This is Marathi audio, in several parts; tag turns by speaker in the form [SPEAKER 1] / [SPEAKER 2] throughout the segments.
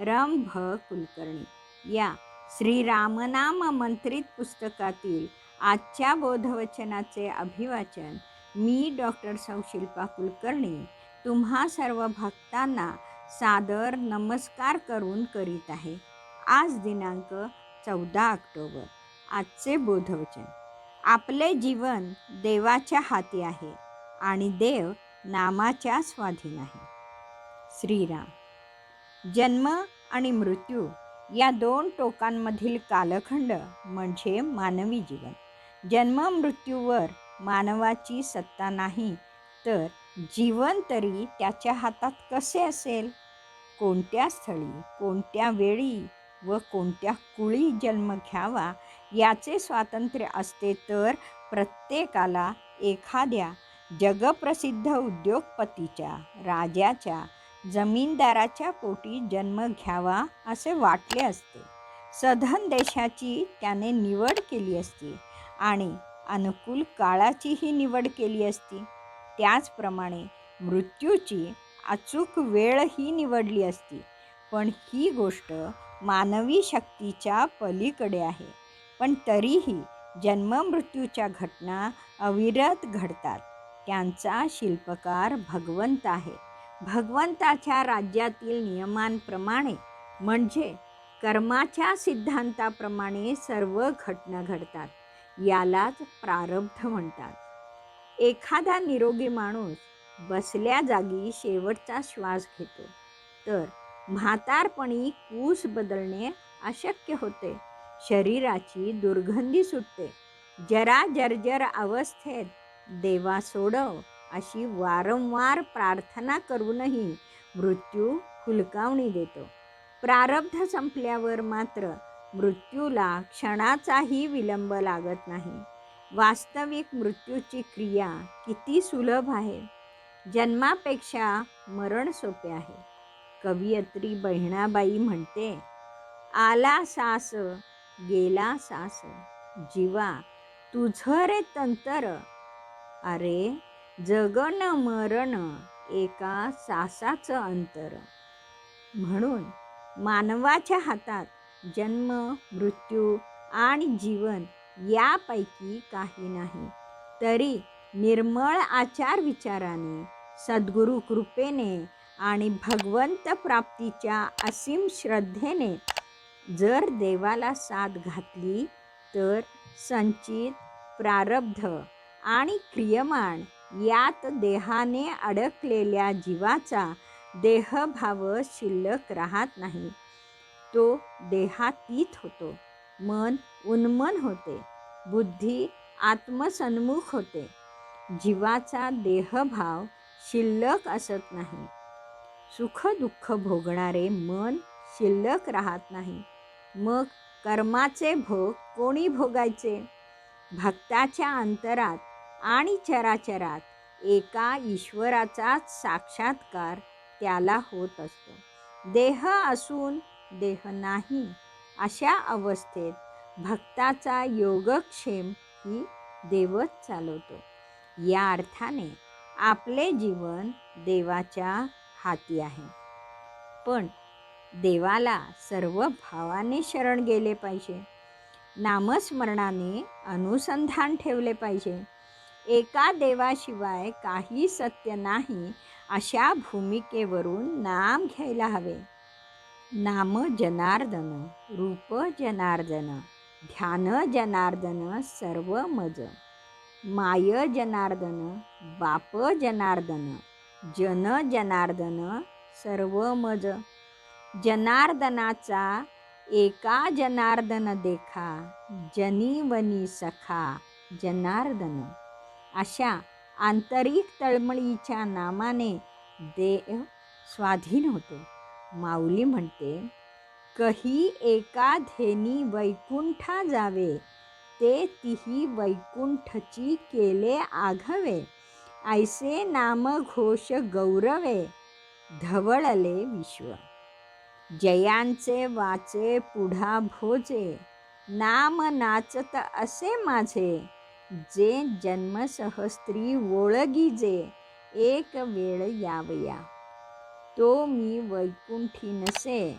[SPEAKER 1] रम भ कुलकर्णी. या श्री रामनाम मंत्रित पुस्तकातील आजच्या बोधवचनाचे अभिवाचन मी डॉक्टर सौशिल्पा कुलकर्णी तुम्हा सर्व भक्तांना सादर नमस्कार करून करीत आहे. आज दिनांक चौदा ऑक्टोबर आजचे बोधवचन. आपले जीवन देवाच्या हाती आहे आणि देव नामाच्या स्वाधीन आहे. श्रीराम. जन्म आणि मृत्यू या दोन टोकांमधील कालखंड म्हणजे मानवी जीवन. जन्म मृत्यूवर मानवाची सत्ता नाही तर जीवन तरी त्याच्या हातात कसे असेल? कोणत्या स्थळी कोणत्या वेळी व कोणत्या कुळी जन्म घ्यावा याचे स्वातंत्र्य असते तर प्रत्येकाला एखाद्या जगप्रसिद्ध उद्योगपतीच्या राजाच्या जमीनदाराच्या पोटी जन्म घ्यावा असे वाटले असते. सधन देशाची त्याने निवड केली असती आणि अनुकूल काळाचीही निवड केली असती. त्याचप्रमाणे मृत्यूची अचूक वेळही निवडली असती. पण ही गोष्ट मानवी शक्तीच्या पलीकडे आहे. पण तरीही जन्ममृत्यूच्या घटना अविरत घडतात. त्यांचा शिल्पकार भगवंत आहे. भगवंताच्या राज्यातील नियमांप्रमाणे म्हणजे कर्माच्या सिद्धांताप्रमाणे सर्व घटना घडतात यालाच प्रारब्ध म्हणतात. एखादा निरोगी माणूस बसल्या जागी शेवटचा श्वास घेतो तर म्हातारपणी कूस बदलणे अशक्य होते. शरीराची दुर्गंधी सुटते. जरा जर्जर अवस्थेत देवा सोडव अशी वारंवार प्रार्थना करूनही मृत्यू हुलकावणी देतो. प्रारब्ध संपल्यावर मात्र मृत्यूला क्षणाचाही विलंब लागत नाही. वास्तविक मृत्यूची क्रिया किती सुलभ आहे? जन्मापेक्षा मरण सोपे आहे. कवयित्री बहिणाबाई म्हणते आला सास गेला सास. जीवा तुझं रे तंतर. अरे जगन मरण एका सासाचं अंतर. म्हणून मानवाच्या हातात जन्म मृत्यू आणि जीवन यापैकी काही नाही. तरी निर्मळ आचार विचाराने सद्गुरु कृपेने आणि भगवंत प्राप्तीच्या असीम श्रद्धेने जर देवाला साथ घातली तर संचित प्रारब्ध आणि क्रियमाण यात देहाने अडकलेल्या जीवाचा देहभाव शिल्लक राहत नाही. तो देहातीत होतो. मन उन्मन होते. बुद्धी आत्मसन्मुख होते. जीवाचा देहभाव शिल्लक असत नाही. सुख दुःख भोगणारे मन शिल्लक राहत नाही. मग कर्माचे भोग कोणी भोगायचे? भक्ताच्या अंतरात आणि चराचरात एका ईश्वराचाच साक्षात्कार त्याला होत असतो. देह असून देह नाही अशा अवस्थेत भक्ताचा योगक्षेम ही देवच चालवतो. या अर्थाने आपले जीवन देवाच्या हाती आहे. पण देवाला सर्व भावाने शरण गेले पाहिजे. नामस्मरणाने अनुसंधान ठेवले पाहिजे. एका देवाशिवाय काही सत्य नाही अशा भूमिकेवरून नाम घ्यायला हवे. नाम जनार्दन रूप जनार्दन ध्यान जनार्दन सर्व मज. माय जनार्दन बाप जनार्दन जन जनार्दन सर्व मज. जनार्दनाचा एका जनार्दन देखा जनीवनी सखा जनार्दन. अशा आंतरिक तळमळीच्या नामाने देव स्वाधीन होतो. माऊली म्हणते कही एका धेनी वैकुंठा जावे ते तिही वैकुंठची केले आघवे. ऐसे नाम घोष गौरवे धवळले विश्व. जयांचे वाचे पुढा भोजे नाम नाचत असे माझे. जे जन्मसहस्त्री ओळगीजे एक वेळ यावया. तो मी वैकुंठी नसे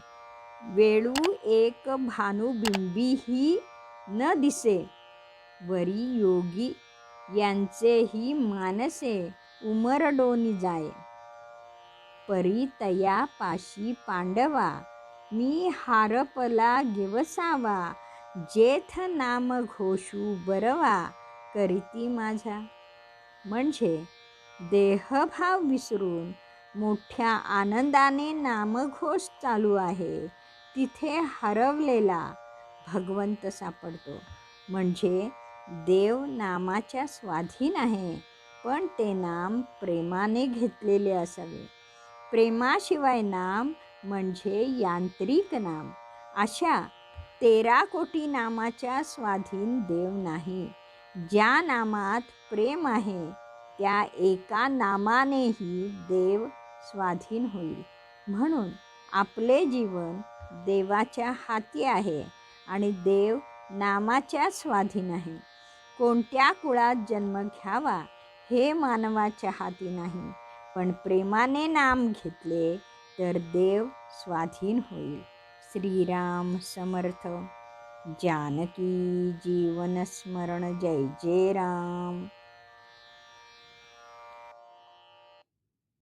[SPEAKER 1] वेळू एक भानुबिंबीही न दिसे. वरी योगी यांचेही मानसे उमरडोनी जाय. परी तया पाशी पांडवा मी हारपला गिवसावा जेथ नाम घोषू बरवा. करीती माझ्या. म्हणजे देहभाव विसरून मोठ्या आनंदाने नामघोष चालू आहे. तिथे हरवलेला भगवंत सापडतो. म्हणजे देव नामाच्या स्वाधीन आहे पण ते नाम प्रेमाने घेतलेले असावे. प्रेमाशिवाय नाम म्हणजे यांत्रिक नाम. अशा तेरा कोटी नामाच्या स्वाधीन देव नाही. ज्या नामात प्रेम आहे त्या एका नामानेही देव स्वाधीन होईल. म्हणून आपले जीवन देवाच्या हाती आहे आणि देव नामाच्या स्वाधीन आहे. कोणत्या कुळात जन्म घ्यावा हे मानवाच्या हाती नाही पण प्रेमाने नाम घेतले तर देव स्वाधीन होईल. श्रीराम समर्थ. जानकी जीवन स्मरण जय जय राम